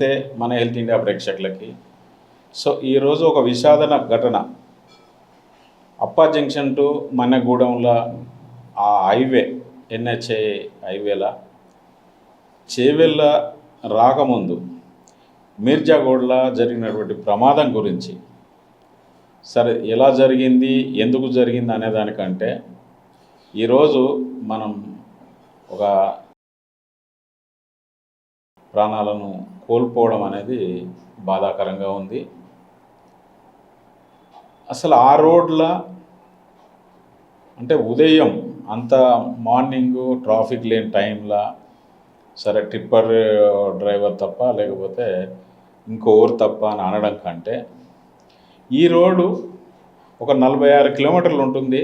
నమస్తే మన health India ప్రేక్షకులకి. సో ఈరోజు ఒక విషాదన ఘటన. అప్పా జంక్షన్ టు మన్నగూడెంలో ఆ హైవే ఎన్హెచ్ఐ హైవేలా చేవెళ్ళ రాకముందు మీర్జాగూడలో జరిగినటువంటి ప్రమాదం గురించి. సరే ఎలా జరిగింది ఎందుకు జరిగింది అనే దానికంటే ఈరోజు మనం ఒక ప్రాణాలను కోల్పోవడం అనేది బాధాకరంగా ఉంది. అసలు ఆ రోడ్ల అంటే ఉదయం అంత మార్నింగ్ ట్రాఫిక్ లేని టైంలో సరే టిప్పర్ డ్రైవర్ తప్ప లేకపోతే ఇంకోరు తప్ప అని అనడం కంటే ఈ రోడ్డు ఒక నలభై ఆరు కిలోమీటర్లు ఉంటుంది.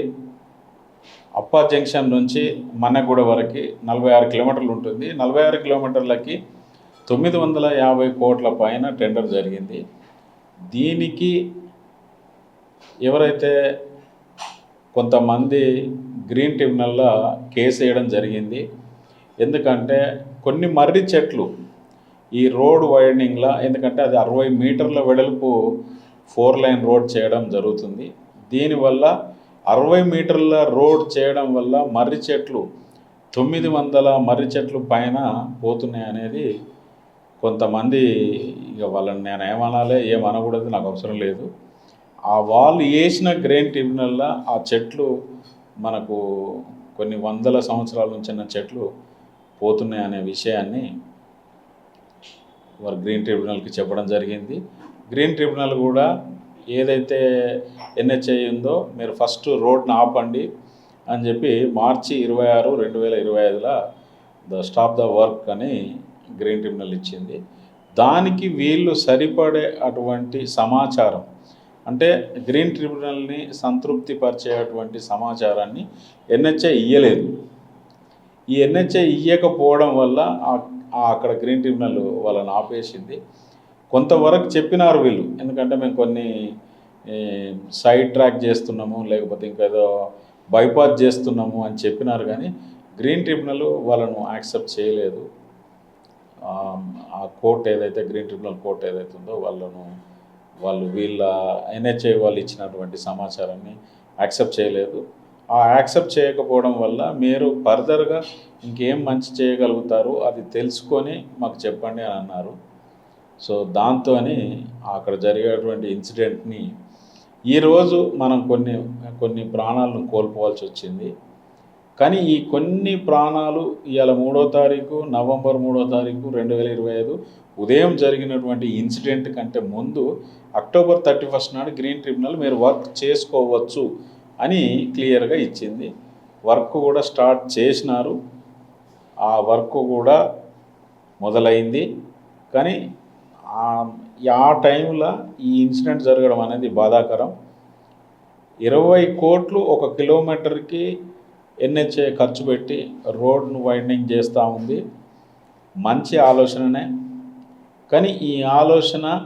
అప్పా జంక్షన్ నుంచి మన్నగూడ వరకు నలభై ఆరు కిలోమీటర్లు ఉంటుంది. నలభై ఆరు కిలోమీటర్లకి తొమ్మిది వందల యాభై కోట్ల పైన టెండర్ జరిగింది. దీనికి ఎవరైతే కొంతమంది గ్రీన్ ట్రిబ్యునల్లో కేసు వేయడం జరిగింది. ఎందుకంటే కొన్ని మర్రి చెట్లు ఈ రోడ్ వైడనింగ్లో ఎందుకంటే అది అరవై మీటర్ల వెడల్పు ఫోర్ లైన్ రోడ్ చేయడం జరుగుతుంది. దీనివల్ల అరవై మీటర్ల రోడ్ చేయడం వల్ల మర్రి చెట్లు తొమ్మిది వందల మర్రి చెట్లు పైన పోతున్నాయి అనేది కొంతమంది ఇక వాళ్ళని నేను ఏమనాలి ఏమనకూడదు నాకు అవసరం లేదు. ఆ వాళ్ళు వేసిన గ్రెయిన్ ట్రిబ్యునల్లో ఆ చెట్లు మనకు కొన్ని వందల సంవత్సరాల నుంచి చెట్లు పోతున్నాయి అనే విషయాన్ని వారు గ్రీన్ ట్రిబ్యునల్కి చెప్పడం జరిగింది. గ్రీన్ ట్రిబ్యునల్ కూడా ఏదైతే ఎన్హెచ్ఐ ఉందో మీరు ఫస్ట్ రోడ్ని ఆపండి అని చెప్పి మార్చి ఇరవై ఆరు రెండు వేల ఇరవై ఐదులో ద స్టాప్ ద వర్క్ అని గ్రీన్ ట్రిబ్యునల్ ఇచ్చింది. దానికి వీళ్ళు సరిపడే అటువంటి సమాచారం అంటే గ్రీన్ ట్రిబ్యునల్ని సంతృప్తిపరిచేటువంటి సమాచారాన్ని ఎన్హెచ్ఐ ఇయ్యలేదు. ఈ ఎన్హెచ్ఐ ఇయ్యకపోవడం వల్ల అక్కడ గ్రీన్ ట్రిబ్యునల్ వాళ్ళని ఆపేసింది. కొంతవరకు చెప్పినారు వీళ్ళు ఎందుకంటే మేము కొన్ని సైడ్ ట్రాక్ చేస్తున్నాము లేకపోతే ఇంకేదో బైపాస్ చేస్తున్నాము అని చెప్పినారు కానీ గ్రీన్ ట్రిబ్యునల్ వాళ్ళను యాక్సెప్ట్ చేయలేదు. ఆ, కోర్ట్ ఏదైతే గ్రీన్ ట్రిబ్యునల్ కోర్ట్ ఏదైతే ఉందో వాళ్ళను వాళ్ళు వీళ్ళ ఎన్హెచ్ఐ వాళ్ళు ఇచ్చినటువంటి సమాచారాన్ని యాక్సెప్ట్ చేయలేదు. ఆ యాక్సెప్ట్ చేయకపోవడం వల్ల మీరు ఫర్దర్గా ఇంకేం మంచి చేయగలుగుతారు అది తెలుసుకొని మాకు చెప్పండి అని అన్నారు. సో దాంతో అక్కడ జరిగేటువంటి ఇన్సిడెంట్ని ఈరోజు మనం కొన్ని కొన్ని ప్రాణాలను కోల్పోవాల్సి వచ్చింది. కానీ ఈ కొన్ని ప్రాణాలు ఇవాళ మూడో తారీఖు నవంబర్ మూడో తారీఖు రెండు వేల ఇరవై ఐదు ఉదయం జరిగినటువంటి ఇన్సిడెంట్ కంటే ముందు అక్టోబర్ థర్టీ ఫస్ట్ నాడు గ్రీన్ ట్రిబ్యునల్ మీరు వర్క్ చేసుకోవచ్చు అని క్లియర్గా ఇచ్చింది. వర్క్ కూడా స్టార్ట్ చేసినారు. ఆ వర్క్ కూడా మొదలైంది. కానీ ఆ- ఆ టైంలో ఈ ఇన్సిడెంట్ జరగడం అనేది బాధాకరం. ఇరవై కోట్లు ఒక కిలోమీటర్కి ఎన్హెచ్ఏ ఖర్చు పెట్టి రోడ్ను వైండింగ్ చేస్తూ ఉంది. మంచి ఆలోచననే. కానీ ఈ ఆలోచన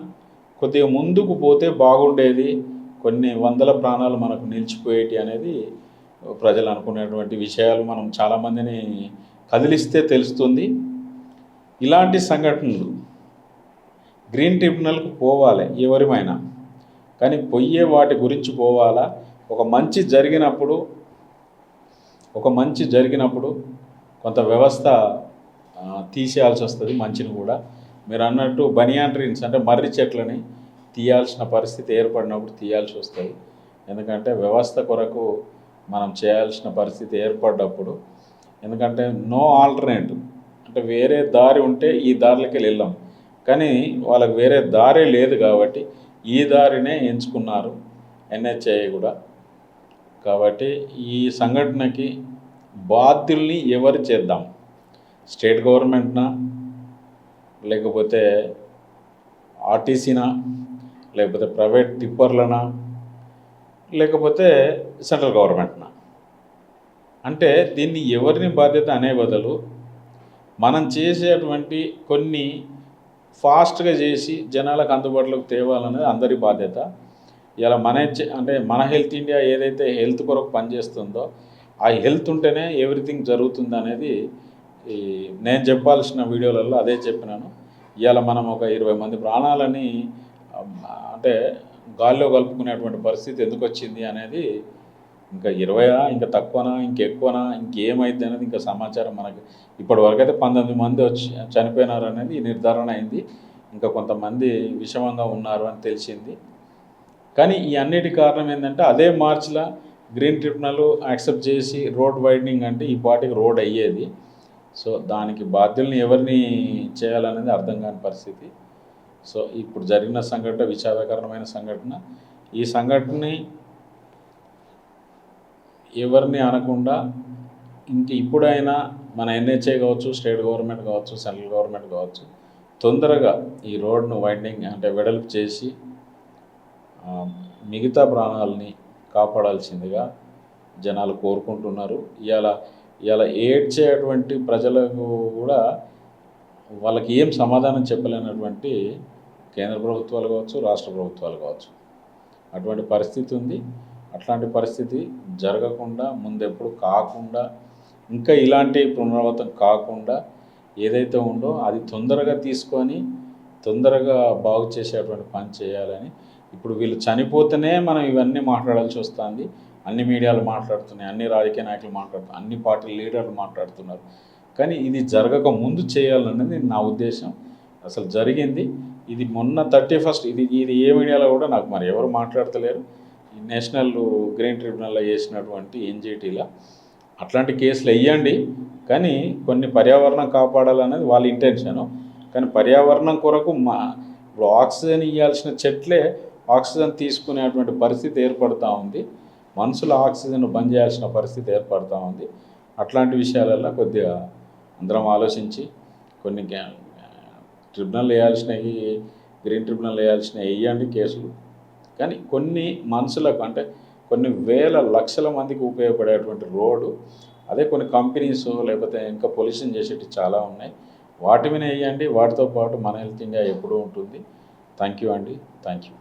కొద్దిగా ముందుకు పోతే బాగుండేది. కొన్ని వందల ప్రాణాలు మనకు నిలిచిపోయేటి అనేది ప్రజలు అనుకునేటువంటి విషయాలు మనం చాలామందిని కదిలిస్తే తెలుస్తుంది. ఇలాంటి సంఘటనలు గ్రీన్ ట్రిబ్యునల్కు పోవాలి ఎవరిమైనా. కానీ పొయ్యే వాటి గురించి పోవాలా? ఒక మంచి జరిగినప్పుడు ఒక మంచి జరిగినప్పుడు కొంత వ్యవస్థ తీసేయాల్సి వస్తుంది మంచిని కూడా. మీరు అన్నట్టు బనియాన్ ట్రీన్స్ అంటే మర్రి చెట్లని తీయాల్సిన పరిస్థితి ఏర్పడినప్పుడు తీయాల్సి వస్తుంది. ఎందుకంటే వ్యవస్థ కొరకు మనం చేయాల్సిన పరిస్థితి ఏర్పడ్డప్పుడు ఎందుకంటే నో ఆల్టర్నేటివ్. అంటే వేరే దారి ఉంటే ఈ దారిలోకి వెళ్ళాం కానీ వాళ్ళకి వేరే దారే లేదు కాబట్టి ఈ దారినే ఎంచుకున్నారు ఎన్హెచ్ఐ కూడా. కాబట్టి ఈ సంఘటనకి బాధ్యుల్ని ఎవరు చేద్దాం? స్టేట్ గవర్నమెంట్నా? లేకపోతే ఆర్టీసీనా? లేకపోతే ప్రైవేట్ టిప్పర్లనా? లేకపోతే సెంట్రల్ గవర్నమెంట్నా? అంటే దీన్ని ఎవరిని బాధ్యత అనే బదులు మనం చేసేటువంటి కొన్ని ఫాస్ట్గా చేసి జనాలకు అందుబాటులోకి తేవాలనేది అందరి బాధ్యత. ఇలా మన చే- అంటే మన హెల్త్ ఇండియా ఏదైతే హెల్త్ కొరకు పనిచేస్తుందో ఆ హెల్త్ ఉంటేనే ఎవ్రీథింగ్ జరుగుతుంది అనేది ఈ నేను చెప్పాల్సిన వీడియోలలో అదే చెప్పినాను. ఇవాళ మనం ఒక ఇరవై మంది ప్రాణాలని అంటే గాల్లో కలుపుకునేటువంటి పరిస్థితి ఎందుకు వచ్చింది అనేది ఇంకా ఇరవయా ఇంకా తక్కువనా ఇంకెక్కువనా ఇంకేమైంది అనేది ఇంకా సమాచారం మనకి ఇప్పటి వరకు అయితే పంతొమ్మిది మంది వచ్చి చనిపోయినారు అనేది నిర్ధారణ అయింది. ఇంకా కొంతమంది విషమంగా ఉన్నారు అని తెలిసింది. కానీ ఈ అన్నిటి కారణం ఏంటంటే అదే మార్చిలో గ్రీన్ ట్రిబ్యునల్ యాక్సెప్ట్ చేసి రోడ్ వైడనింగ్ అంటే ఈ పాటికి రోడ్ అయ్యేది. సో దానికి బాధ్యుల్ని ఎవరిని చేయాలనేది అర్థం కాని పరిస్థితి. సో ఇప్పుడు జరిగిన సంఘటన విషాదకరమైన సంఘటన ఈ సంఘటనని ఎవరిని అనకుండా ఇంక ఇప్పుడైనా మన ఎన్హెచ్ఏ కావచ్చు స్టేట్ గవర్నమెంట్ కావచ్చు సెంట్రల్ గవర్నమెంట్ కావచ్చు తొందరగా ఈ రోడ్ను వైండింగ్ అంటే వెడల్పు చేసి మిగతా ప్రాణాలని కాపాడాల్సిందిగా జనాలు కోరుకుంటున్నారు. ఇవాళ ఇవాళ ఏడ్చేటువంటి ప్రజలకు కూడా వాళ్ళకి ఏం సమాధానం చెప్పలేనటువంటి కేంద్ర ప్రభుత్వాలు కావచ్చు రాష్ట్ర ప్రభుత్వాలు కావచ్చు. అటువంటి పరిస్థితి ఉంది. అట్లాంటి పరిస్థితి జరగకుండా ముందెప్పుడు కాకుండా ఇంకా ఇలాంటి పునరావృతం కాకుండా ఏదైతే ఉందో అది తొందరగా తీసుకొని తొందరగా బాగు చేసేటువంటి పని చేయాలని ఇప్పుడు వీళ్ళు చనిపోతేనే మనం ఇవన్నీ మాట్లాడాల్సి వస్తుంది. అన్ని మీడియాలు మాట్లాడుతున్నాయి అన్ని రాజకీయ నాయకులు మాట్లాడుతున్నారు అన్ని పార్టీ లీడర్లు మాట్లాడుతున్నారు. కానీ ఇది జరగక ముందు చేయాలన్నది నా ఉద్దేశం. అసలు జరిగింది. ఇది మొన్న థర్టీ ఫస్ట్ ఇది ఇది ఏ మీడియాలో కూడా నాకు మరి ఎవరు మాట్లాడతలేరు. ఈ నేషనల్ గ్రీన్ ట్రిబ్యునల్లో చేసినటువంటి ఎన్జిటీలో. అట్లాంటి కేసులు వేయండి. కానీ కొన్ని పర్యావరణం కాపాడాలనేది వాళ్ళ ఇంటెన్షను. కానీ పర్యావరణం కొరకు మా ఇప్పుడు ఆక్సిజన్ ఇవ్వాల్సిన చెట్లే ఆక్సిజన్ తీసుకునేటువంటి పరిస్థితి ఏర్పడుతూ ఉంది. మనుషుల ఆక్సిజన్ బంద్ చేయాల్సిన పరిస్థితి ఏర్పడుతూ ఉంది. అట్లాంటి విషయాలలో కొద్దిగా అందరం ఆలోచించి కొన్ని ట్రిబ్యునల్ వేయాల్సినవి గ్రీన్ ట్రిబ్యునల్ వేయాల్సినవి వేయండి కేసులు. కానీ కొన్ని మనుషులకు అంటే కొన్ని వేల లక్షల మందికి ఉపయోగపడేటువంటి రోడ్డు అదే కొన్ని కంపెనీస్ లేకపోతే ఇంకా పొల్యూషన్ చేసేవి చాలా ఉన్నాయి. వాటి మీద వేయండి. వాటితో పాటు మన హెల్త్ ఇండియా ఎప్పుడూ ఉంటుంది. థ్యాంక్ యూ అండి. Thank you.